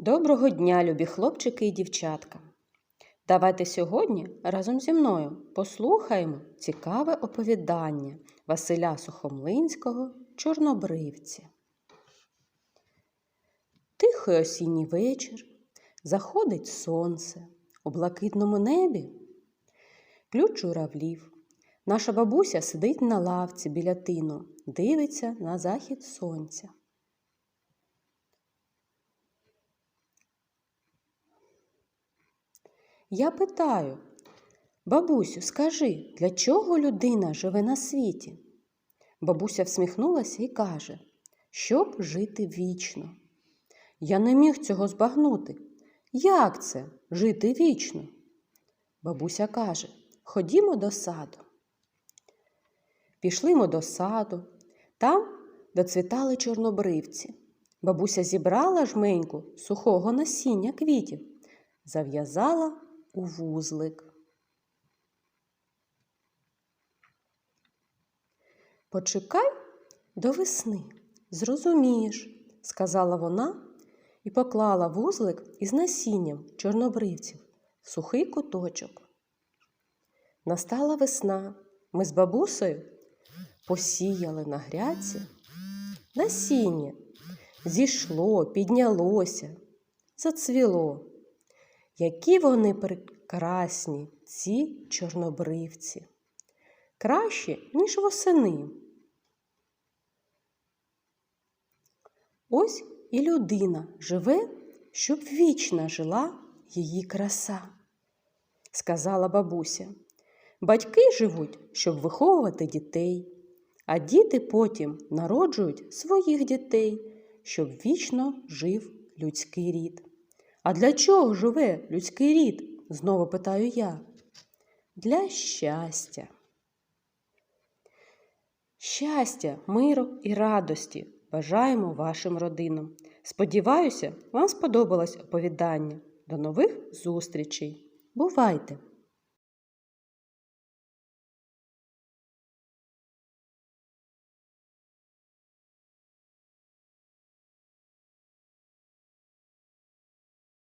Доброго дня, любі хлопчики і дівчатка! Давайте сьогодні разом зі мною послухаємо цікаве оповідання Василя Сухомлинського Чорнобривці. Тихий осінній вечір, заходить сонце, у блакитному небі ключ журавлів. Наша бабуся сидить на лавці біля тину, дивиться на захід сонця. Я питаю, бабусю, скажи, для чого людина живе на світі? Бабуся всміхнулася і каже, щоб жити вічно. Я не міг цього збагнути. Як це жити вічно? Бабуся каже, ходімо до саду. Пішли ми до саду, там доцвітали чорнобривці. Бабуся зібрала жменьку сухого насіння квітів, зав'язала у вузлик. Почекай до весни, зрозумієш, сказала вона і поклала вузлик із насінням чорнобривців в сухий куточок. Настала весна. Ми з бабусею посіяли на грядці насіння. Зійшло, піднялося, зацвіло. Які вони прекрасні, ці чорнобривці, кращі, ніж восени. Ось і людина живе, щоб вічно жила її краса, сказала бабуся. Батьки живуть, щоб виховувати дітей, а діти потім народжують своїх дітей, щоб вічно жив людський рід. А для чого живе людський рід? знову питаю я. Для щастя. Щастя, миру і радості бажаємо вашим родинам. Сподіваюся, вам сподобалось оповідання. До нових зустрічей. Бувайте!